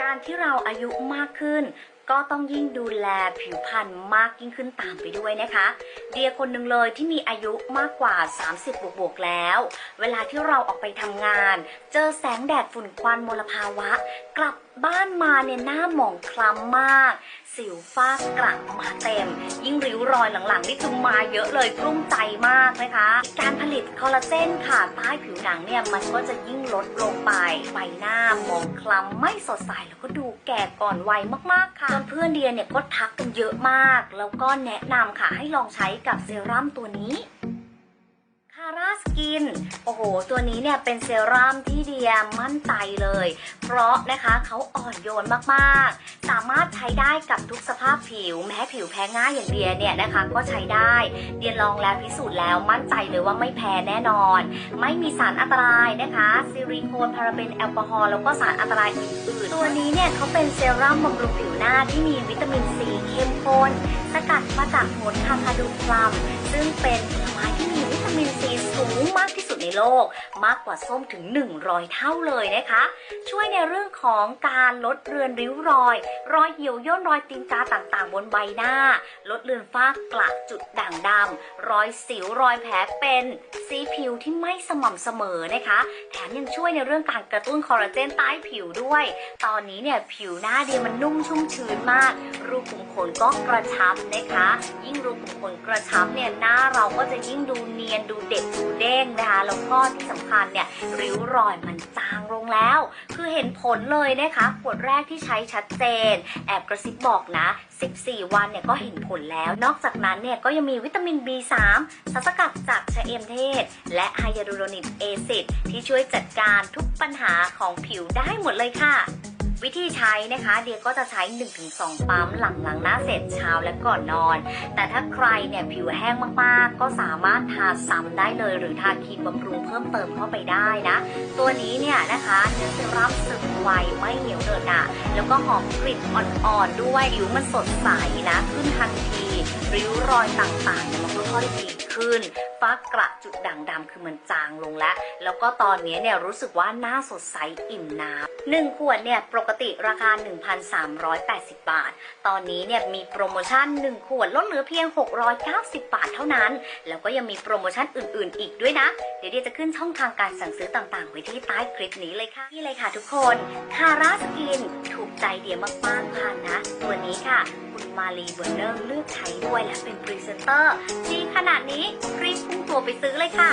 การที่เราอายุมากขึ้น ก็ต้องยิ่งดูแลผิวพรรณมากยิ่งขึ้นตามไปด้วยนะคะ เดียคนหนึ่งเลยที่มีอายุมากกว่า 30 บวกบวกแล้ว เวลาที่เราออกไปทำงาน เจอแสงแดดฝุ่นควันมลภาวะ กลับบ้านมาเนี่ยหน้าหมองคล้ำมาก สิวฟ้ากระมาเต็ม ยิ่งริ้วรอยหลังๆ นี่คือมาเยอะเลยกลุ้มใจมากนะคะ การผลิตคอลลาเจนค่ะใต้ผิวหนังเนี่ยมันก็จะยิ่งลดลงไป ใบหน้าหมองคล้ำไม่สดใสแล้วก็ดูแก่ก่อนวัยมากๆค่ะจนเพื่อนเดียเนี่ยก็ทักกันเยอะมาก แล้วก็แนะนำค่ะให้ลองใช้กับเซรั่มตัวนี้ คาร่าสกิน โอ้โห ตัวนี้เนี่ยเป็นเซรั่มที่เดียมั่นใจเลย เพราะนะคะเขาอ่อนโยนมากๆ สามารถใช้ได้กับทุกสภาพผิว แม้ผิวแพ้ง่ายอย่างเดียเนี่ยนะคะ ก็ใช้ได้ เดียลองแล้วพิสูจน์แล้วมั่นใจเลยว่าไม่แพ้แน่นอน ไม่มีสารอันตรายนะคะซิลิโคนพาราเบนแอลกอฮอล์แล้วก็สารอันตรายอื่นๆ ตัวนี้เนี่ยเขาเป็นเซรั่มบำรุงผิวหน้าที่มีวิตามินซีเข้มข้น สกัดมาจากผลคาคาดูพลัมซึ่งเป็น มีวิตามินซีสูงมากที่สุดในโลก มากกว่าส้มถึง 100 เท่าเลยนะคะ ช่วยในเรื่องของการลดเลือนริ้วรอย รอยเหี่ยวย่นรอยตีนกาต่างๆ บนใบหน้า ลดเลือนฝ้ากระจุดด่างดำรอยสิวรอยแผลเป็นสีผิวที่ไม่สม่ำเสมอนะคะ แถมยังช่วยในเรื่องการกระตุ้นคอลลาเจนใต้ผิวด้วย ตอนนี้เนี่ยผิวหน้าเดียมันนุ่มชุ่มชื้นมาก รูขุมขนก็กระชับนะคะ ยิ่งรูขุมขนกระชับเนี่ยหน้าเราก็จะยิ่งดูเนียนดูเด็กดูเด้งนะคะแล้วก็ที่สำคัญเนี่ยริ้วรอยมันจางลงแล้ว คือเห็นผลเลยนะคะขวดแรกที่ใช้ชัดเจน แอบกระซิบบอกนะ 14 วันเนี่ยก็เห็นผลแล้ว นอกจากนั้นเนี่ยก็ยังมีวิตามิน B3 สารสกัดจากชะเอมเทศ และไฮยาลูโรนิกเอซิดที่ช่วยจัดการทุกปัญหาของผิวได้หมดเลยค่ะ วิธีใช้นะคะเดียก็จะใช้ 1-2 ปั๊มหลังล้างหน้าเสร็จเช้าและก่อนนอน แต่ถ้าใครเนี่ยผิวแห้งมากๆ ก็สามารถทาซ้ำได้เลยหรือทาครีมบำรุงเพิ่มเติมเข้าไปได้นะ ตัวนี้เนี่ยนะคะเนื้อเซรั่มซึมไวไม่เหนียวเดินหนะแล้วก็หอมกลิ่นอ่อนๆด้วยผิวมันสดใสนะขึ้นทันทีริ้วรอยต่างๆเนี่ยมันก็ อยๆดีขึ้นฟ้ากระจุดด่างดำคือมันจางลงแล้ว แล้วก็ตอนนี้เนี่ยรู้สึกว่าหน้าสดใสอิ่มน้ำหนึ่งขวดเนี่ยปกติราคา 1,380 บาท ตอนนี้เนี่ยมีโปรโมชั่น 1 ขวดลดเหลือเพียง 690 บาทเท่านั้น แล้วก็ยังมีโปรโมชั่นอื่นๆ อีกด้วยนะ เดี๋ยวจะขึ้นช่องทางการสั่งซื้อต่างๆ ไว้ที่ใต้คลิปนี้เลยค่ะนี่เลยค่ะทุกคนคาราสกินถูกใจเดียมากๆค่ะนะ ตัวนี้ค่ะ คุณมาลีเบอร์เนอร์เลือกใช้ด้วยและเป็นพรีเซนเตอร์ดีขนาดนี้รีบพุ่งตัวไปซื้อเลยค่ะ